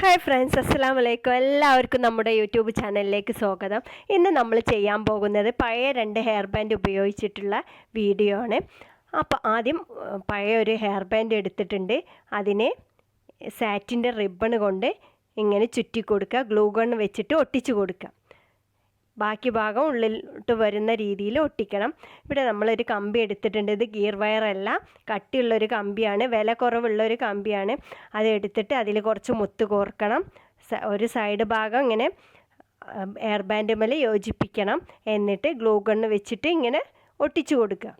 Hi friends അസ്സാം വലൈക്കും എല്ലാവർക്കും നമ്മുടെ യൂട്യൂബ് ചാനലിലേക്ക് സ്വാഗതം. ഇന്ന് നമ്മൾ ചെയ്യാൻ പോകുന്നത് പഴയ രണ്ട് ഹെയർ ബാൻഡ് ഉപയോഗിച്ചിട്ടുള്ള വീഡിയോ ആണ്. അപ്പോൾ ആദ്യം പഴയ ഒരു ഹെയർ ബാൻഡ് എടുത്തിട്ടുണ്ട്. അതിനെ സാറ്റിന്റെ റിബൺ കൊണ്ട് ഇങ്ങനെ ചുറ്റി കൊടുക്കുക ഗ്ലൂ ഗൺ വെച്ചിട്ട് ഒട്ടിച്ചു കൊടുക്കുക. ബാക്കി ഭാഗം ഉള്ളിലോട്ട് വരുന്ന രീതിയിൽ ഒട്ടിക്കണം. ഇവിടെ നമ്മളൊരു കമ്പി എടുത്തിട്ടുണ്ട്. ഇത് ഗിയർ വയറല്ല കട്ടിയുള്ളൊരു കമ്പിയാണ്. വില കുറവുള്ളൊരു കമ്പിയാണ്. അത് എടുത്തിട്ട് അതിൽ കുറച്ച് മുത്ത് കോർക്കണം. ഒരു സൈഡ് ഭാഗം ഇങ്ങനെ എയർ ബാൻഡ് മേലെ യോജിപ്പിക്കണം. എന്നിട്ട് ഗ്ലൂ ഗണ്ണ് വെച്ചിട്ട് ഇങ്ങനെ ഒട്ടിച്ചു കൊടുക്കുക.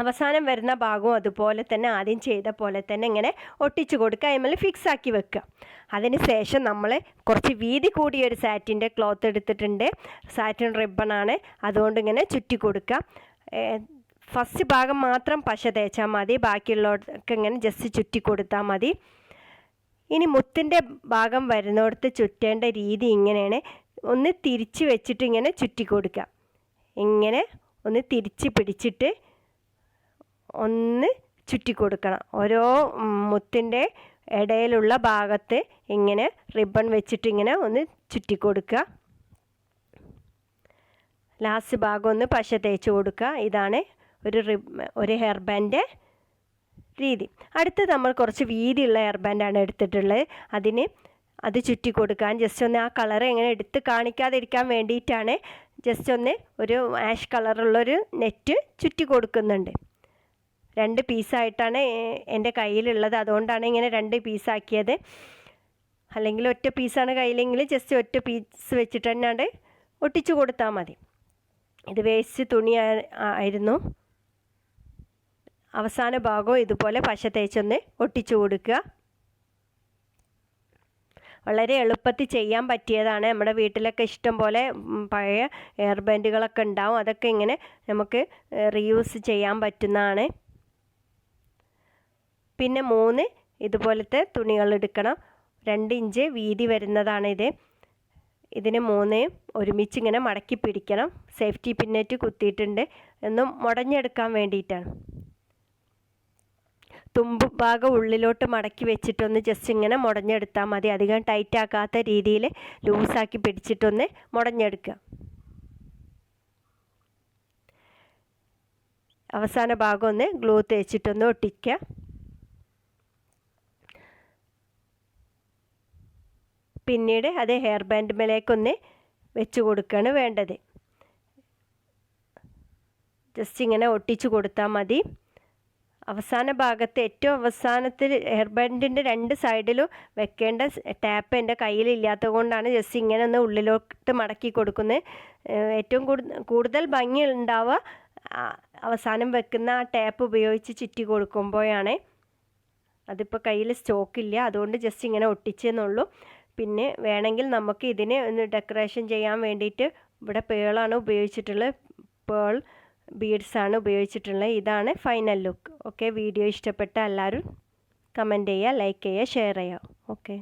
അവസാനം വരുന്ന ഭാഗവും അതുപോലെ തന്നെ ആദ്യം ചെയ്ത പോലെ തന്നെ ഇങ്ങനെ ഒട്ടിച്ചു കൊടുക്കുക അതിന്മേൽ ഫിക്സ് ആക്കി വെക്കുക. അതിന് ശേഷം നമ്മൾ കുറച്ച് വീതി കൂടിയ ഒരു സാറ്റിന്റെ ക്ലോത്ത് എടുത്തിട്ടുണ്ട്. സാറ്റിൻ റിബണാണ് അതുകൊണ്ട് ഇങ്ങനെ ചുറ്റി കൊടുക്കുക. ഫസ്റ്റ് ഭാഗം മാത്രം പശ തേച്ചാൽ മതി. ബാക്കിയുള്ളവർക്ക് ഇങ്ങനെ ജസ്റ്റ് ചുറ്റി കൊടുത്താൽ മതി. ഇനി മുത്തിന്റെ ഭാഗം വരുന്നിടത്ത് ചുറ്റേണ്ട രീതി ഇങ്ങനെയാണ്. ഒന്ന് തിരിച്ച് വെച്ചിട്ട് ഇങ്ങനെ ചുറ്റി കൊടുക്കുക. ഇങ്ങനെ ഒന്ന് തിരിച്ച് പിടിച്ചിട്ട് ഒന്ന് ചുറ്റി കൊടുക്കണം ഓരോ മുത്തിന്റെ ഇടയിലുള്ള ഭാഗത്ത് ഇങ്ങനെ റിബൺ വെച്ചിട്ട് ഇങ്ങനെ ഒന്ന് ചുറ്റി കൊടുക്കുക ലാസ്റ്റ് ഭാഗം ഒന്ന് പശ തേച്ച് കൊടുക്കുക. ഇതാണ് ഒരു റിബ് ഒരു ഹെയർ ബാൻഡ് രീതി. അടുത്ത് നമ്മൾ കുറച്ച് വീതിയുള്ള ഹെയർ ബാൻഡാണ് എടുത്തിട്ടുള്ളത്. അതിന് അത് ചുറ്റി കൊടുക്കാൻ ജസ്റ്റ് ഒന്ന് ആ കളർ എങ്ങനെ എടുത്ത് കാണിക്കാതിരിക്കാൻ വേണ്ടിയിട്ടാണ് ജസ്റ്റ് ഒന്ന് ഒരു ആഷ് കളറുള്ളൊരു നെറ്റ് ചുറ്റി കൊടുക്കുന്നുണ്ട് രണ്ട് പീസായിട്ടാണ് എന്റെ കയ്യിലുള്ളത്. അതുകൊണ്ടാണ് ഇങ്ങനെ രണ്ട് പീസാക്കിയത്. അല്ലെങ്കിൽ ഒറ്റ പീസാണ് കയ്യിലെങ്കിൽ ജസ്റ്റ് ഒറ്റ പീസ് വെച്ചിട്ട് തന്നെയാണ് ഒട്ടിച്ചു കൊടുത്താൽ മതി. ഇത് വേസ്റ്റ് തുണി ആയിരുന്നു. അവസാന ഭാഗവും ഇതുപോലെ പശ തേച്ചൊന്ന് ഒട്ടിച്ചു കൊടുക്കുക. വളരെ എളുപ്പത്തിൽ ചെയ്യാൻ പറ്റിയതാണ്. നമ്മുടെ വീട്ടിലൊക്കെ ഇഷ്ടം പോലെ പഴയ എയർ ബാൻഡുകളൊക്കെ ഉണ്ടാവും. അതൊക്കെ ഇങ്ങനെ നമുക്ക് റീയൂസ് ചെയ്യാൻ പറ്റുന്നതാണ്. പിന്നെ മൂന്ന് ഇതുപോലത്തെ തുണികൾ എടുക്കണം രണ്ട് ഇഞ്ച് വീതി വരുന്നതാണ് ഇത് ഇതിന് മൂന്ന് ഒരുമിച്ച് ഇങ്ങനെ മടക്കി പിടിക്കണം. സേഫ്റ്റി പിന്നറ്റ് കുത്തിയിട്ടുണ്ട്. എന്നും മുടഞ്ഞെടുക്കാൻ വേണ്ടിയിട്ടാണ്. തുമ്പ് ഭാഗം ഉള്ളിലോട്ട് മടക്കി വെച്ചിട്ടൊന്ന് ജസ്റ്റ് ഇങ്ങനെ മുടഞ്ഞെടുത്താൽ മതി. അധികം ടൈറ്റ് ആക്കാത്ത രീതിയിൽ ലൂസാക്കി പിടിച്ചിട്ടൊന്ന് മുടഞ്ഞെടുക്കുക. അവസാന ഭാഗം ഒന്ന് ഗ്ലൂ തേച്ചിട്ടൊന്ന് ഒട്ടിക്കുക. പിന്നീട് അത് ഹെയർ ബാൻഡ് മേലേക്കൊന്ന് വെച്ച് കൊടുക്കുകയാണ് വേണ്ടത്. ജസ്റ്റ് ഇങ്ങനെ ഒട്ടിച്ചു കൊടുത്താൽ മതി. അവസാന ഭാഗത്ത് ഏറ്റവും അവസാനത്തിൽ ഹെയർ ബാൻഡിന്റെ രണ്ട് സൈഡിലും വെക്കേണ്ട ടാപ്പ് എന്റെ കയ്യിലില്ലാത്തത് കൊണ്ടാണ് ജസ്റ്റ് ഇങ്ങനെ ഒന്ന് ഉള്ളിലോട്ട് മടക്കി കൊടുക്കുന്നത്. ഏറ്റവും കൂടു- കൂടുതൽ ഭംഗി ഉണ്ടാവുക അവസാനം വെക്കുന്ന ആ ടാപ്പ് ഉപയോഗിച്ച് ചുറ്റി കൊടുക്കുമ്പോഴാണ്. അതിപ്പോൾ കയ്യിൽ സ്റ്റോക്കില്ല അതുകൊണ്ട് ജസ്റ്റ് ഇങ്ങനെ ഒട്ടിച്ചെന്നുള്ളൂ പിന്നെ വേണമെങ്കിൽ നമുക്ക് ഇതിന് ഒന്ന് ഡെക്കറേഷൻ ചെയ്യാൻ വേണ്ടിയിട്ട് ഇവിടെ പേളാണ് ഉപയോഗിച്ചിട്ടുള്ളത് പേൾ ബീഡ്സാണ് ഉപയോഗിച്ചിട്ടുള്ളത് ഇതാണ് ഫൈനൽ ലുക്ക്. ഓക്കെ വീഡിയോ ഇഷ്ടപ്പെട്ട എല്ലാവരും കമന്റ് ചെയ്യുക ലൈക്ക് ചെയ്യുക ഷെയർ ചെയ്യുക. ഓക്കെ.